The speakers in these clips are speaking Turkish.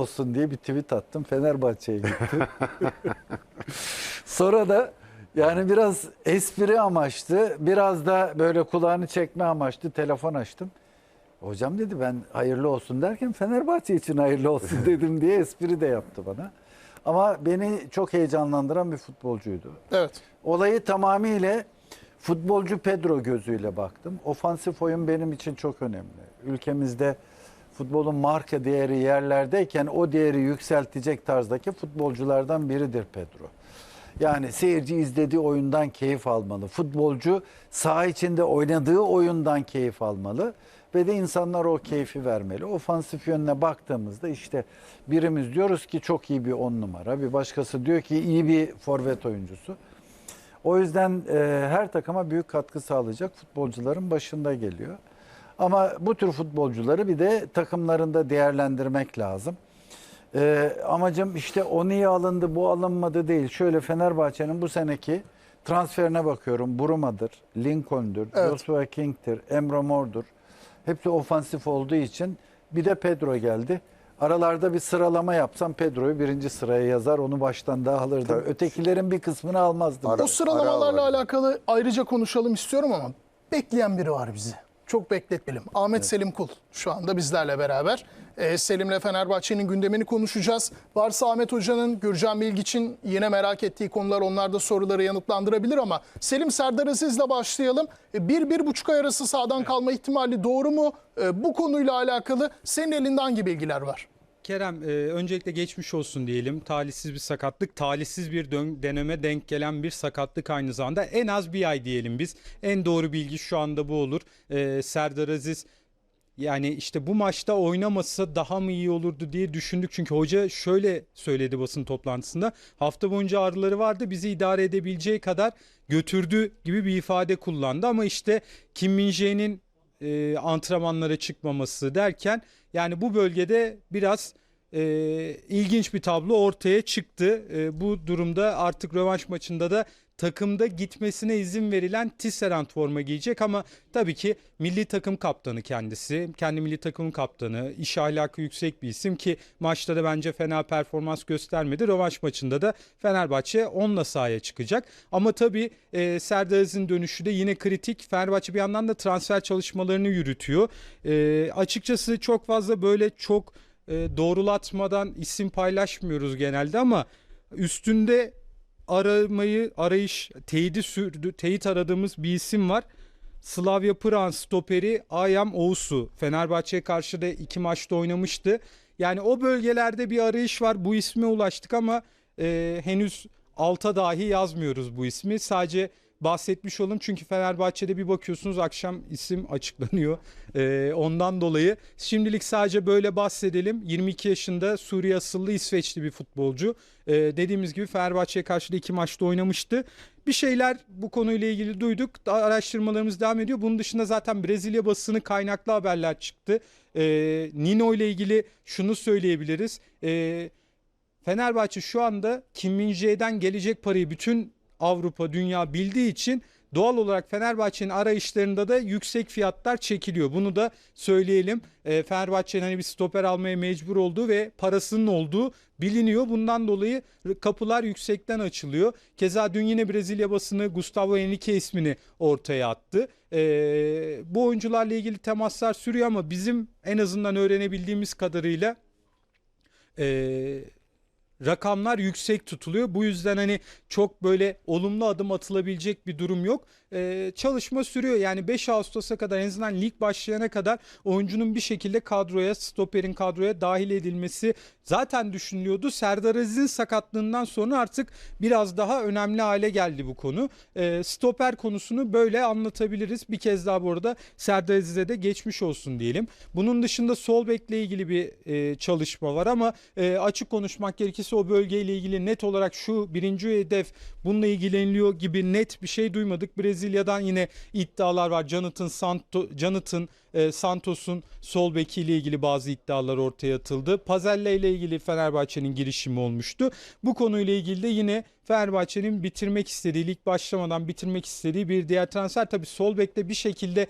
olsun diye bir tweet attım. Fenerbahçe'ye gitti. Sonra da yani biraz espri amaçlı, biraz da böyle kulağını çekme amaçlı telefon açtım. Hocam dedi ben hayırlı olsun derken Fenerbahçe için hayırlı olsun dedim diye espri de yaptı bana. Ama beni çok heyecanlandıran bir futbolcuydu. Evet. Olayı tamamıyla futbolcu Pedro gözüyle baktım. Ofansif oyun benim için çok önemli. Ülkemizde futbolun marka değeri yerlerdeyken o değeri yükseltecek tarzdaki futbolculardan biridir Pedro. Yani seyirci izlediği oyundan keyif almalı. Futbolcu saha içinde oynadığı oyundan keyif almalı ve de insanlar o keyfi vermeli. Ofansif yönüne baktığımızda işte birimiz diyoruz ki çok iyi bir on numara, bir başkası diyor ki iyi bir forvet oyuncusu. O yüzden e, her takıma büyük katkı sağlayacak futbolcuların başında geliyor. Ama bu tür futbolcuları bir de takımlarında değerlendirmek lazım. E, amacım işte o niye alındı bu alınmadı değil. Şöyle Fenerbahçe'nin bu seneki transferine bakıyorum. Buruma'dır, Lincoln'dur, Evet. Joshua King'tir, Emre Mor'dur. Hepsi ofansif olduğu için bir de Pedro geldi. Aralarda bir sıralama yapsam Pedro'yu birinci sıraya yazar onu baştan daha alırdım. Tabii. Ötekilerin bir kısmını almazdım. Ara- O sıralamalarla ara alakalı ayrıca konuşalım istiyorum ama bekleyen biri var bizi. Çok bekletmeyelim. Ahmet Selim Kul şu anda bizlerle beraber. Ee, Selim'le Fenerbahçe'nin gündemini konuşacağız. Varsa Ahmet Hoca'nın, Gürcan Bilgiç'in yine merak ettiği konular onlar da soruları yanıtlandırabilir ama Selim Serdar Aziz'le başlayalım. Ee, Bir, bir buçuk ay arası sağdan kalma ihtimali doğru mu? Ee, Bu konuyla alakalı senin elinde hangi bilgiler var? Kerem e, öncelikle geçmiş olsun diyelim. Talihsiz bir sakatlık, talihsiz bir dön- deneme denk gelen bir sakatlık aynı zamanda. En az bir ay diyelim biz. En doğru bilgi şu anda bu olur. E, Serdar Aziz yani işte bu maçta oynamasa daha mı iyi olurdu diye düşündük. Çünkü hoca şöyle söyledi basın toplantısında. Hafta boyunca ağrıları vardı. Bizi idare edebileceği kadar götürdü gibi bir ifade kullandı. Ama işte Kim Min Jae'nin e, antrenmanlara çıkmaması derken yani bu bölgede biraz e, ilginç bir tablo ortaya çıktı. E, bu durumda artık rövanş maçında da takımda gitmesine izin verilen Tisserand forma giyecek ama tabii ki milli takım kaptanı kendisi. Kendi milli takımın kaptanı, iş ahlakı yüksek bir isim ki maçta da bence fena performans göstermedi. Rövanş maçında da Fenerbahçe onunla sahaya çıkacak. Ama tabii e, Serdar Aziz'in dönüşü de yine kritik. Fenerbahçe bir yandan da transfer çalışmalarını yürütüyor. E, açıkçası çok fazla böyle çok e, doğrulatmadan isim paylaşmıyoruz genelde ama üstünde aramayı arayış teyidi sürdü teyit aradığımız bir isim var. Slavia Praha'nın stoperi Ayam Oğuz'u Fenerbahçe'ye karşı da iki maçta oynamıştı. Yani o bölgelerde bir arayış var. Bu isme ulaştık ama e, henüz alta dahi yazmıyoruz bu ismi. Sadece bahsetmiş olalım çünkü Fenerbahçe'de bir bakıyorsunuz akşam isim açıklanıyor. E, ondan dolayı şimdilik sadece böyle bahsedelim. 22 yaşında Suriye asıllı İsveçli bir futbolcu. E, dediğimiz gibi Fenerbahçe'ye karşı da iki maçta oynamıştı. Bir şeyler bu konuyla ilgili duyduk. Araştırmalarımız devam ediyor. Bunun dışında zaten Brezilya basını kaynaklı haberler çıktı. E, Nino ile ilgili şunu söyleyebiliriz. E, Fenerbahçe şu anda Kim Min Jae'den gelecek parayı bütün Avrupa, dünya bildiği için doğal olarak Fenerbahçe'nin arayışlarında da yüksek fiyatlar çekiliyor. Bunu da söyleyelim. E, Fenerbahçe'nin hani bir stoper almaya mecbur olduğu ve parasının olduğu biliniyor. Bundan dolayı kapılar yüksekten açılıyor. Keza dün yine Brezilya basını Gustavo Henrique ismini ortaya attı. E, bu oyuncularla ilgili temaslar sürüyor ama bizim en azından öğrenebildiğimiz kadarıyla e, rakamlar yüksek tutuluyor. Bu yüzden hani çok böyle olumlu adım atılabilecek bir durum yok. Ee, çalışma sürüyor. Yani 5 Ağustos'a kadar en azından lig başlayana kadar oyuncunun bir şekilde kadroya, stoperin kadroya dahil edilmesi zaten düşünülüyordu. Serdar Aziz'in sakatlığından sonra artık biraz daha önemli hale geldi bu konu. Ee, stoper konusunu böyle anlatabiliriz. Bir kez daha bu arada Serdar Aziz'e de geçmiş olsun diyelim. Bunun dışında sol bekle ilgili bir e, çalışma var ama e, açık konuşmak gerekirse o bölgeyle ilgili net olarak şu birinci hedef bununla ilgileniliyor gibi net bir şey duymadık. Brezilya'dan yine iddialar var. Jonathan, Santo, Jonathan e, Santos'un sol bekiyle ilgili bazı iddialar ortaya atıldı. Pazelle ile ilgili Fenerbahçe'nin girişimi olmuştu. Bu konuyla ilgili de yine Fenerbahçe'nin bitirmek istediği, lig başlamadan bitirmek istediği bir diğer transfer. Tabii sol bekte bir şekilde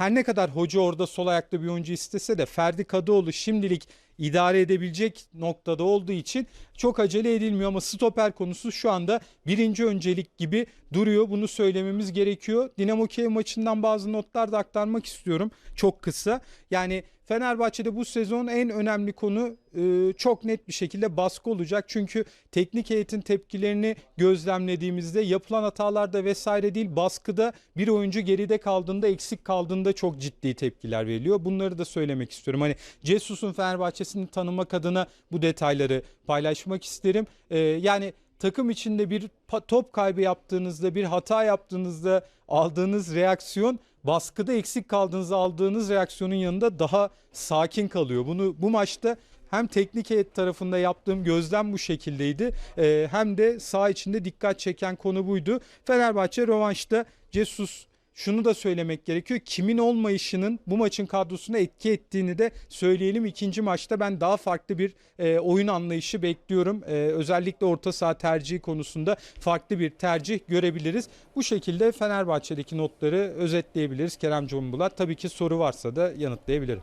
her ne kadar hoca orada sol ayakta bir oyuncu istese de Ferdi Kadıoğlu şimdilik idare edebilecek noktada olduğu için çok acele edilmiyor ama stoper konusu şu anda birinci öncelik gibi duruyor. Bunu söylememiz gerekiyor. Dinamo Kiev maçından bazı notlar da aktarmak istiyorum çok kısa. Yani Fenerbahçe'de bu sezon en önemli konu e, çok net bir şekilde baskı olacak. Çünkü teknik heyetin tepkilerini gözlemlediğimizde yapılan hatalarda vesaire değil baskıda bir oyuncu geride kaldığında eksik kaldığında çok ciddi tepkiler veriliyor. Bunları da söylemek istiyorum. Hani Cesus'un Fenerbahçe'sini tanımak adına bu detayları paylaşmak isterim. E, yani takım içinde bir top kaybı yaptığınızda bir hata yaptığınızda aldığınız reaksiyon baskıda eksik kaldığınızda aldığınız reaksiyonun yanında daha sakin kalıyor. Bunu bu maçta hem teknik heyet tarafında yaptığım gözlem bu şekildeydi. Ee, hem de saha içinde dikkat çeken konu buydu. Fenerbahçe rövanşta Cesus şunu da söylemek gerekiyor. Kimin olmayışının bu maçın kadrosuna etki ettiğini de söyleyelim. İkinci maçta ben daha farklı bir e, oyun anlayışı bekliyorum. E, özellikle orta saha tercihi konusunda farklı bir tercih görebiliriz. Bu şekilde Fenerbahçe'deki notları özetleyebiliriz. Kerem Cumbulat tabii ki soru varsa da yanıtlayabilirim.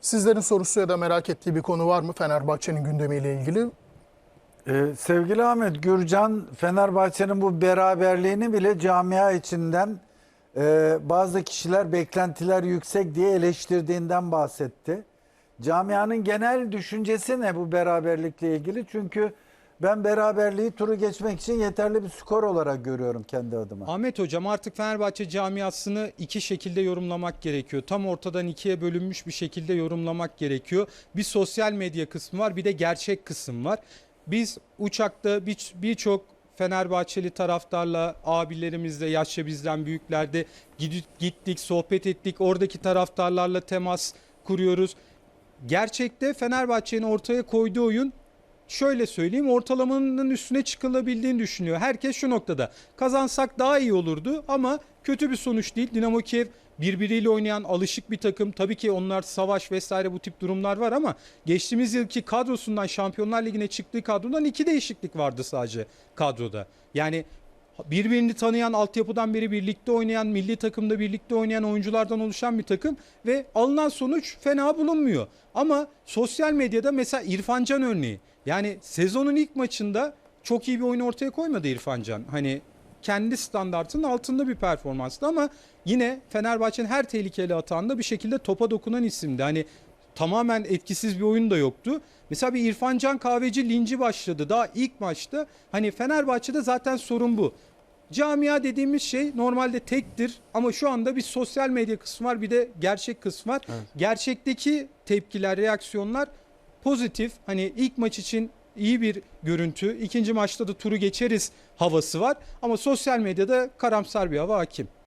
Sizlerin sorusu ya da merak ettiği bir konu var mı Fenerbahçe'nin gündemiyle ilgili? Ee, sevgili Ahmet Gürcan Fenerbahçe'nin bu beraberliğini bile camia içinden e, bazı kişiler beklentiler yüksek diye eleştirdiğinden bahsetti. Camianın genel düşüncesi ne bu beraberlikle ilgili? Çünkü ben beraberliği turu geçmek için yeterli bir skor olarak görüyorum kendi adıma. Ahmet Hocam artık Fenerbahçe camiasını iki şekilde yorumlamak gerekiyor. Tam ortadan ikiye bölünmüş bir şekilde yorumlamak gerekiyor. Bir sosyal medya kısmı var bir de gerçek kısım var. Biz uçakta bir- birçok Fenerbahçeli taraftarla abilerimizle yaşça bizden büyüklerde gittik sohbet ettik oradaki taraftarlarla temas kuruyoruz. Gerçekte Fenerbahçe'nin ortaya koyduğu oyun şöyle söyleyeyim ortalamanın üstüne çıkılabildiğini düşünüyor. Herkes şu noktada kazansak daha iyi olurdu ama kötü bir sonuç değil. Dinamo Kiev birbiriyle oynayan alışık bir takım. Tabii ki onlar savaş vesaire bu tip durumlar var ama geçtiğimiz yılki kadrosundan Şampiyonlar Ligi'ne çıktığı kadrodan iki değişiklik vardı sadece kadroda. Yani birbirini tanıyan, altyapıdan beri birlikte oynayan, milli takımda birlikte oynayan oyunculardan oluşan bir takım ve alınan sonuç fena bulunmuyor. Ama sosyal medyada mesela İrfan Can örneği. Yani sezonun ilk maçında çok iyi bir oyun ortaya koymadı İrfan Can. Hani kendi standartının altında bir performanstı ama yine Fenerbahçe'nin her tehlikeli atağında bir şekilde topa dokunan isimdi. Hani tamamen etkisiz bir oyun da yoktu. Mesela bir İrfan Can Kahveci linci başladı daha ilk maçta. Hani Fenerbahçe'de zaten sorun bu. Camia dediğimiz şey normalde tektir ama şu anda bir sosyal medya kısmı var bir de gerçek kısmı var. Gerçekteki tepkiler, reaksiyonlar pozitif. Hani ilk maç için iyi bir görüntü. İkinci maçta da turu geçeriz havası var ama sosyal medyada karamsar bir hava hakim.